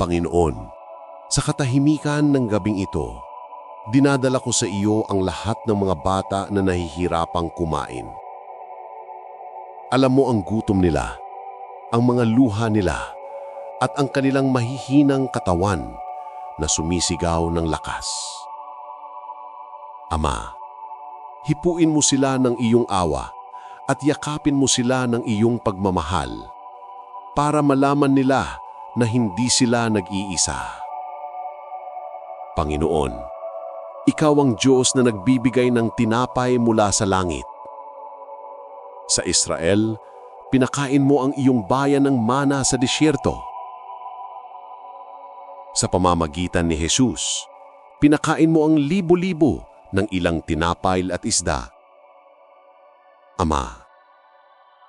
Panginoon, sa katahimikan ng gabing ito, dinadala ko sa iyo ang lahat ng mga bata na nahihirapang kumain. Alam mo ang gutom nila, ang mga luha nila, at ang kanilang mahihinang katawan na sumisigaw ng lakas. Ama, hipuin mo sila ng iyong awa at yakapin mo sila ng iyong pagmamahal para malaman nila na hindi sila nag-iisa. Panginoon, Ikaw ang Diyos na nagbibigay ng tinapay mula sa langit. Sa Israel, pinakain mo ang iyong bayan ng mana sa disyerto. Sa pamamagitan ni Jesus, pinakain mo ang libo-libo ng ilang tinapay at isda. Ama,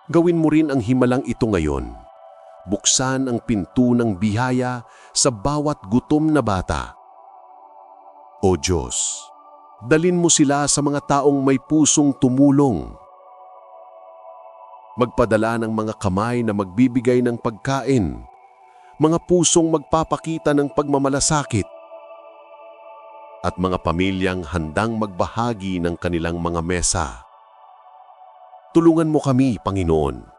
gawin mo rin ang himalang ito ngayon buksan ang pinto ng bihaya sa bawat gutom na bata. O Diyos, dalin mo sila sa mga taong may pusong tumulong. Magpadala ng mga kamay na magbibigay ng pagkain, mga pusong magpapakita ng pagmamalasakit, at mga pamilyang handang magbahagi ng kanilang mga mesa. Tulungan mo kami, Panginoon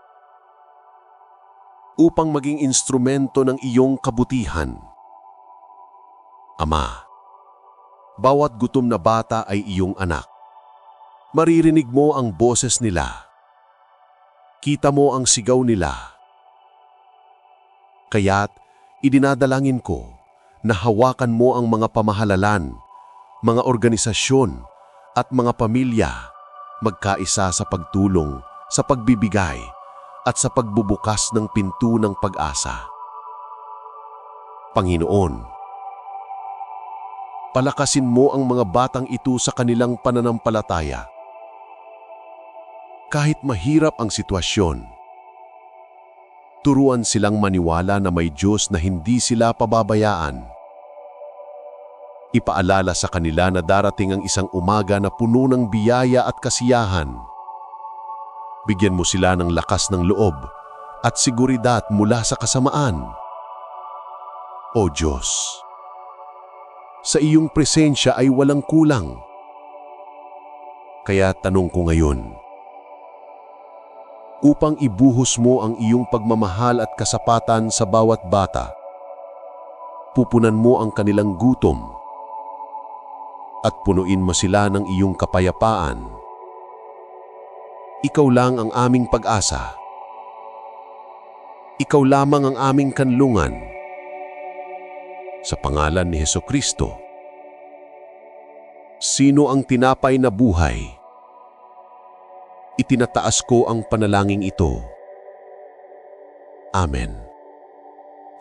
upang maging instrumento ng iyong kabutihan. Ama, bawat gutom na bata ay iyong anak. Maririnig mo ang boses nila. Kita mo ang sigaw nila. Kaya't idinadalangin ko na hawakan mo ang mga pamahalalan, mga organisasyon at mga pamilya magkaisa sa pagtulong, sa pagbibigay at sa pagbubukas ng pinto ng pag-asa. Panginoon, palakasin mo ang mga batang ito sa kanilang pananampalataya. Kahit mahirap ang sitwasyon, turuan silang maniwala na may Diyos na hindi sila pababayaan. Ipaalala sa kanila na darating ang isang umaga na puno ng biyaya at kasiyahan Bigyan mo sila ng lakas ng loob at seguridad mula sa kasamaan. O Diyos, sa iyong presensya ay walang kulang. Kaya tanong ko ngayon, upang ibuhos mo ang iyong pagmamahal at kasapatan sa bawat bata, pupunan mo ang kanilang gutom at punuin mo sila ng iyong kapayapaan ikaw lang ang aming pag-asa. Ikaw lamang ang aming kanlungan. Sa pangalan ni Heso Kristo, sino ang tinapay na buhay? Itinataas ko ang panalangin ito. Amen.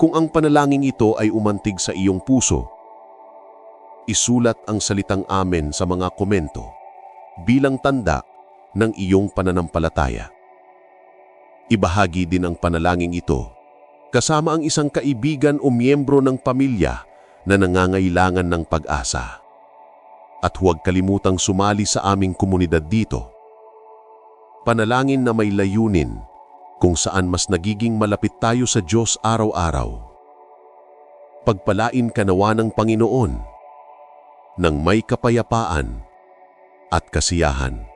Kung ang panalangin ito ay umantig sa iyong puso, isulat ang salitang Amen sa mga komento bilang tanda ng iyong pananampalataya. Ibahagi din ang panalangin ito kasama ang isang kaibigan o miyembro ng pamilya na nangangailangan ng pag-asa. At huwag kalimutang sumali sa aming komunidad dito. Panalangin na may layunin kung saan mas nagiging malapit tayo sa Diyos araw-araw. Pagpalain ka nawa ng Panginoon ng may kapayapaan at kasiyahan.